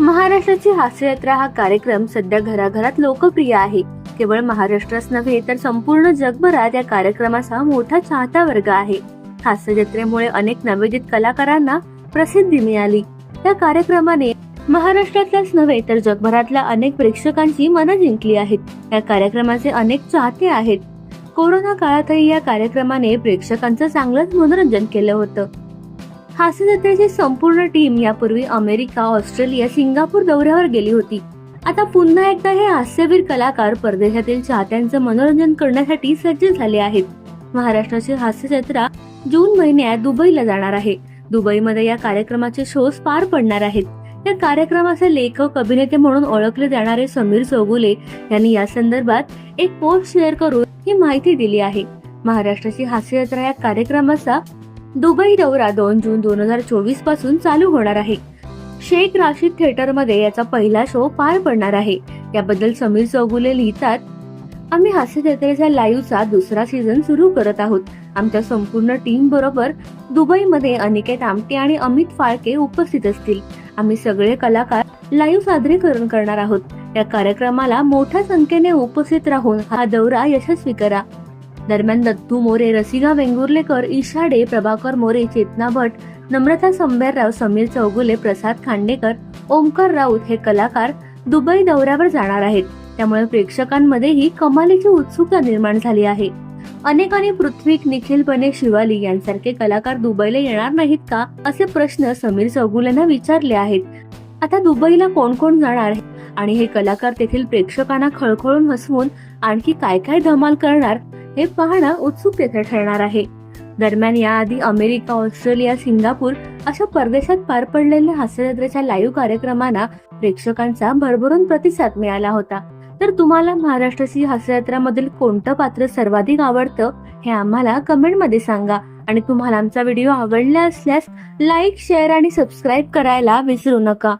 महाराष्ट्राची हास्ययात्रा हा कार्यक्रम सध्या घराघरात लोकप्रिय आहे. केवळ महाराष्ट्रच नव्हे तर संपूर्ण जगभरात या कार्यक्रमाचा मोठा चाहता वर्ग आहे. हास्यजत्रेमुळे अनेक नवोदित कलाकारांना प्रसिद्धी मिळाली. या कार्यक्रमाने महाराष्ट्रातल्याच नव्हे तर जगभरातल्या अनेक प्रेक्षकांची मनं जिंकली आहेत. या कार्यक्रमाचे अनेक चाहते आहेत. कोरोना काळातही या कार्यक्रमाने प्रेक्षकांचं चांगलंच मनोरंजन केलं होतं. हास्यजत्रेची संपूर्ण टीम यापूर्वी अमेरिका ऑस्ट्रेलिया सिंगापूर दौऱ्यावर गेली होती. आता पुन्हा एकदा हे हास्यवीर कलाकार परदेशातील चाहत्यांचं मनोरंजन करण्यासाठी सज्ज झाले आहेत. महाराष्ट्राची हास्यजत्रा जून महिन्यात दुबईला जाणार आहे. दुबईमध्ये या कार्यक्रमाचे शोज पार पडणार आहेत. या कार्यक्रमाचे लेखक अभिनेते म्हणून ओळखले जाणारे समीर चौगुले यांनी या संदर्भात एक पोस्ट शेअर करून ही माहिती दिली आहे. महाराष्ट्राची हास्यजत्रा या कार्यक्रमाचा दुबई दौरा दोन जून दोन हजार चोवीसपासून चालू होणार आहे. शेख राशीद थिएटरमध्ये याचा पहिला शो पार पडणार आहे. याबद्दल समीर चौगुले लिहितात आम्ही हास्य लाईव्हचा दुसरा सीझन सुरू करत आहोत. आमच्या संपूर्ण टीम बरोबर दुबईमध्ये अनिकेत आमटे आणि अमित फाळके उपस्थित असतील. आम्ही सगळे कलाकार लाईव्ह सादरीकरण करणार आहोत. या कार्यक्रमाला मोठ्या संख्येने उपस्थित राहून हा दौरा यशस्वी करा. दरम्यान दत्तू मोरे रसिका वेंगुर्लेकर ईशा डे प्रभाकर मोरे चेतना भट नम्रता संबेरराव समीर चौगुले प्रसाद खांडेकर ओमकार राऊत हे कलाकार दुबई दौऱ्यावर जाणार आहेत. त्यामुळे प्रेक्षकांमध्येही कमालीची उत्सुकता निर्माण झाली आहे. अनेकांनी पृथ्वीक निखिलपणे शिवाली यांसारखे कलाकार दुबईला येणार नाहीत का असे प्रश्न समीर चौगुलेंना विचारले आहेत. आता दुबईला कोण कोण जाणार आणि हे कलाकार तेथील प्रेक्षकांना खळखळून हसवून आणखी काय काय धमाल करणार? हे पाहणं उत्सुकतेचं ठरणार आहे. दरम्यान याआधी अमेरिका ऑस्ट्रेलिया सिंगापूर अशा परदेशात पार पडलेल्या हास्यजत्रेच्या लाईव्ह कार्यक्रमांना प्रेक्षकांचा भरभरून प्रतिसाद मिळाला होता. तर तुम्हाला महाराष्ट्राची हास्ययात्रामधील कोणतं पात्र सर्वाधिक आवडतं हे आम्हाला कमेंटमध्ये सांगा. आणि तुम्हाला आमचा व्हिडिओ आवडला असल्यास लाईक शेअर आणि सबस्क्राईब करायला विसरू नका.